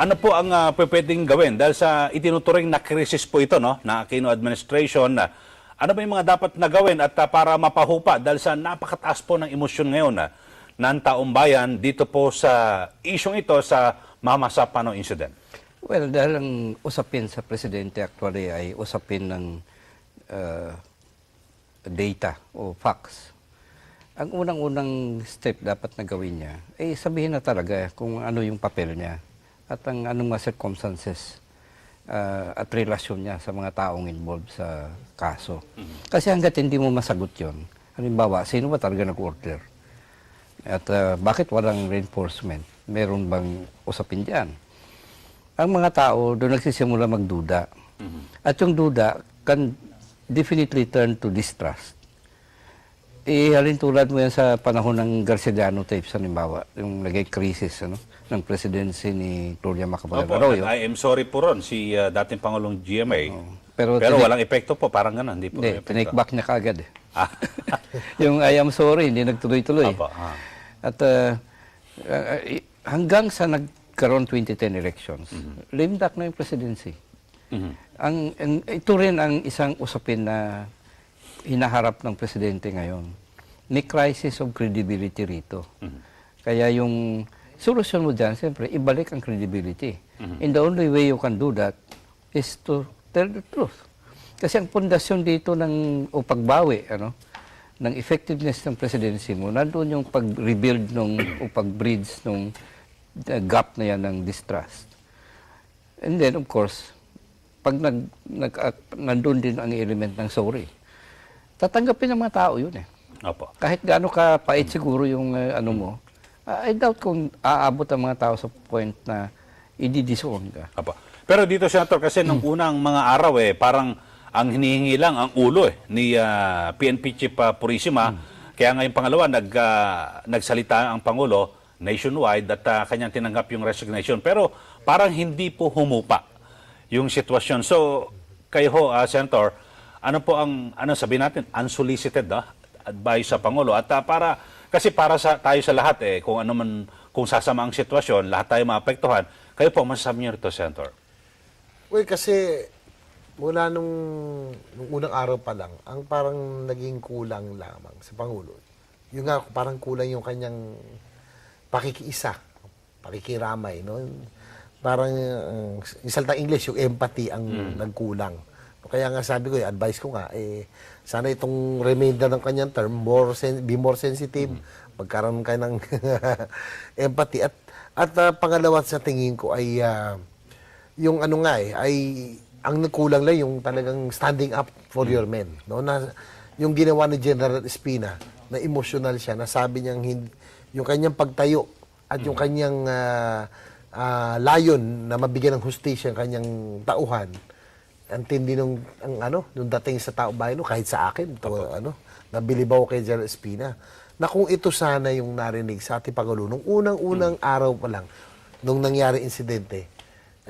Ano po ang uh, pwedeng gawin? Dahil sa itinuturing na krisis po ito, no? Na Aquino administration, na ano ba yung mga dapat na gawin at uh, para mapahupa dahil sa napakataas po ng emosyon ngayon na ng taong bayan dito po sa isyong ito sa Mama Sapano incident? Well, dahil ang usapin sa presidente actually ay usapin ng uh, data o facts. Ang unang-unang step dapat na gawin niya ay sabihin na talaga kung ano yung papel niya at ang anong mga circumstances uh, at relasyon niya sa mga taong involved sa kaso. Kasi hanggat hindi mo masagot yon, halimbawa, sino ba talaga nag-order? At uh, bakit walang reinforcement? Meron bang usapin diyan? Ang mga tao doon nagsisimula magduda. At yung duda can definitely turn to distrust. Eh, halin tulad mo yan sa panahon ng Garciano tapes, halimbawa, yung naging crisis ano, ng presidency ni Gloria Macapagal Opo, Arroyo. I am sorry po ron, si uh, dating Pangulong GMA. Pero Pero tinik- walang epekto po, parang gano'n. Hindi po Hindi, may epekto. tinake back niya kaagad. Eh. Ah. yung I am sorry, hindi nagtuloy-tuloy. Opo, ah. At uh, uh, i- hanggang sa nagkaroon 2010 elections, lame duck na yung presidency. Mhm. Ang, ang ito rin ang isang usapin na hinaharap ng presidente ngayon. May crisis of credibility rito. Kaya yung solusyon mo dyan, siyempre, ibalik ang credibility. And the only way you can do that is to tell the truth. Kasi ang pundasyon dito ng, o pagbawi, ano, ng effectiveness ng presidency mo, nandun yung pag-rebuild nung, o pag-bridge nung uh, gap na yan ng distrust. And then, of course, pag nag, nag, uh, nandun din ang element ng sorry, tatanggapin ng mga tao yun eh. Opo. Kahit gaano ka pait siguro yung uh, ano mo, uh, I doubt kung aabot ang mga tao sa point na i-disown ka. Opo. Pero dito, Senator, kasi nung unang mga araw eh, parang ang hinihingi lang ang ulo eh, ni ah, PNP Chief ah, Purisima. Kaya ngayong pangalawa, nag, ah, nagsalita ang Pangulo nationwide at ah, kanyang tinanggap yung resignation. Pero parang hindi po humupa yung sitwasyon. So, kayo ho, ah, Senator, ano po ang, ano sabihin natin, unsolicited ah, advice sa Pangulo? At ah, para, kasi para sa tayo sa lahat eh, kung ano man, kung sasama ang sitwasyon, lahat tayo maapektuhan. Kayo po, masasabi niyo rito, Senator? Well, kasi mula nung, nung unang araw pa lang, ang parang naging kulang lamang sa Pangulo. Yung nga, parang kulang yung kanyang pakikiisa, pakikiramay, no? Parang, uh, yung salita English, yung empathy ang nagkulang. Kaya nga sabi ko, advice ko nga, eh, sana itong remainder ng kanyang term, more sen- be more sensitive, magkaroon ka ng empathy. At, at uh, pangalawa sa tingin ko ay, uh, yung ano nga eh, ay ang nagkulang lang yung talagang standing up for your men. No? Na, yung ginawa ni General Espina, na emotional siya, na sabi niyang hindi, yung kanyang pagtayo at yung kanyang ah, ah, layon na mabigyan ng hustisya ang kanyang tauhan, ang tindi nung ang ano nung dating sa tao bayan no, kahit sa akin to ano nabilibaw kay General Espina na kung ito sana yung narinig sa ating Pangulo nung unang-unang araw pa lang nung nangyari insidente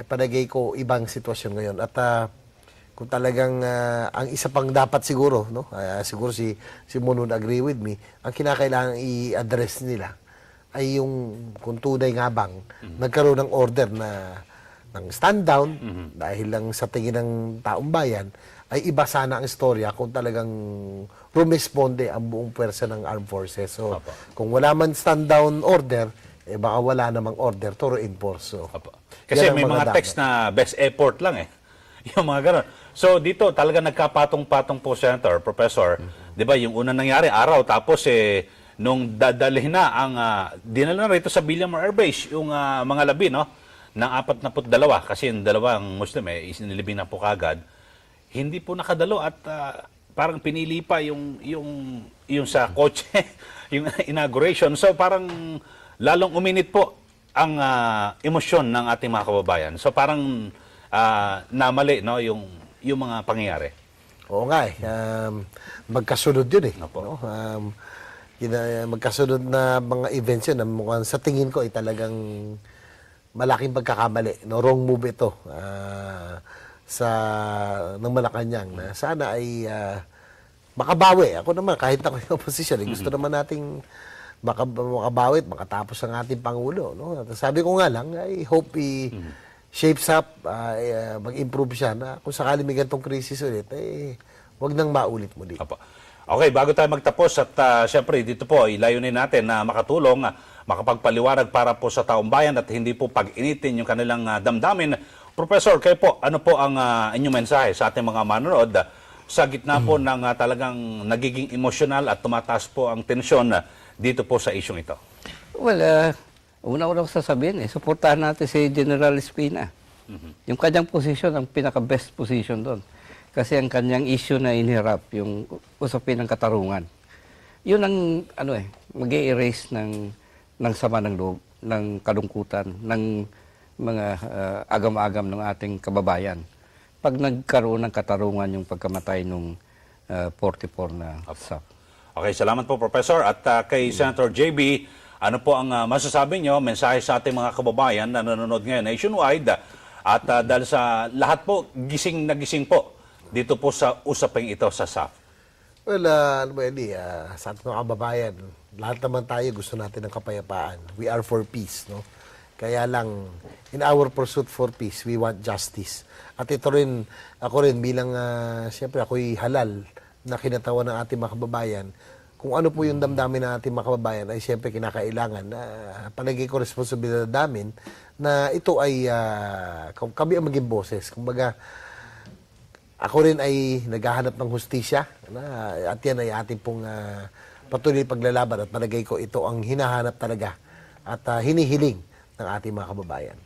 eh palagay ko ibang sitwasyon ngayon. At ah, kung talagang ah, ang isa pang dapat siguro no ah, siguro si si Monon agree with me ang kinakailangan i-address nila ay yung kung tunay nga bang nagkaroon ng order na ng stand down dahil lang sa tingin ng taong bayan ay iba sana ang istorya kung talagang rumisponde ang buong pwersa ng armed forces. So, Apo. kung wala man stand down order, eh baka wala namang order to reinforce. So. Kasi may mga dapat. text na best effort lang eh. Yung mga ganun. So dito talaga nagkapatong-patong po Senator, Professor. 'Di ba yung unang nangyari araw tapos eh nung dadalhin na ang uh, dinala na rito sa Villamar Air Base yung ah, mga labi no ng 42 kasi yung dalawang Muslim eh isinilibing na po kagad. Hindi po nakadalo at ah, parang pinili pa yung yung yung sa kotse yung inauguration. So parang lalong uminit po ang ah, emosyon ng ating mga kababayan. So parang ah, namali no yung yung mga pangyayari. Oo nga eh. Um, magkasunod yun eh. Opo. No? Um, yun, magkasunod na mga events yun na mukhang sa tingin ko ay talagang malaking pagkakamali. No? Wrong move ito ah, sa ng Malacanang na sana ay ah, makabawi. Ako naman, kahit ako yung opposition, eh, gusto naman nating maka, makabawit, makatapos ang ating Pangulo. No? At sabi ko nga lang, I hope he shapes up, ah, eh, mag-improve siya na kung sakali may ganitong krisis ulit, eh, wag nang maulit muli. Apo. Okay, bago tayo magtapos at ah, syempre dito po ilayunin natin na makatulong, makapagpaliwanag para po sa taong bayan at hindi po pag-initin yung kanilang ah, damdamin. Professor, kayo po, ano po ang ah, inyong mensahe sa ating mga manonood sa gitna po ng ah, talagang nagiging emosyonal at tumataas po ang tensyon ah, dito po sa isyong ito? Well, uh, una-una ko sasabihin, eh, suportahan natin si General Espina. Yung kanyang position, ang pinaka-best position doon. Kasi ang kanyang issue na inhirap, yung usapin ng katarungan. Yun ang, ano eh, mag erase ng, ng sama ng loob, ng kalungkutan, ng mga uh, agam-agam ng ating kababayan. Pag nagkaroon ng katarungan yung pagkamatay nung uh, 44 na SAP. Okay, salamat po Professor. At ah, kay Senator JB, ano po ang ah, masasabi nyo, mensahe sa ating mga kababayan na nanonood ngayon nationwide at ah, dahil sa lahat po, gising na gising po dito po sa usaping ito sa SAF. Well, uh, ano ba, Eli, ah, sa ating mga kababayan, lahat naman tayo gusto natin ng kapayapaan. We are for peace, no? Kaya lang, in our pursuit for peace, we want justice. At ito rin, ako rin bilang, uh, siyempre ako'y halal na kinatawan ng ating mga kababayan. Kung ano po yung damdamin ng ating mga kababayan ay siyempre kinakailangan na palagay ko responsibilidad namin na ito ay ah, kami ang maging boses. Kumbaga, ako rin ay naghahanap ng hustisya na, at yan ay ating pong ah, patuloy paglalaban at palagay ko ito ang hinahanap talaga at ah, hinihiling ng ating mga kababayan.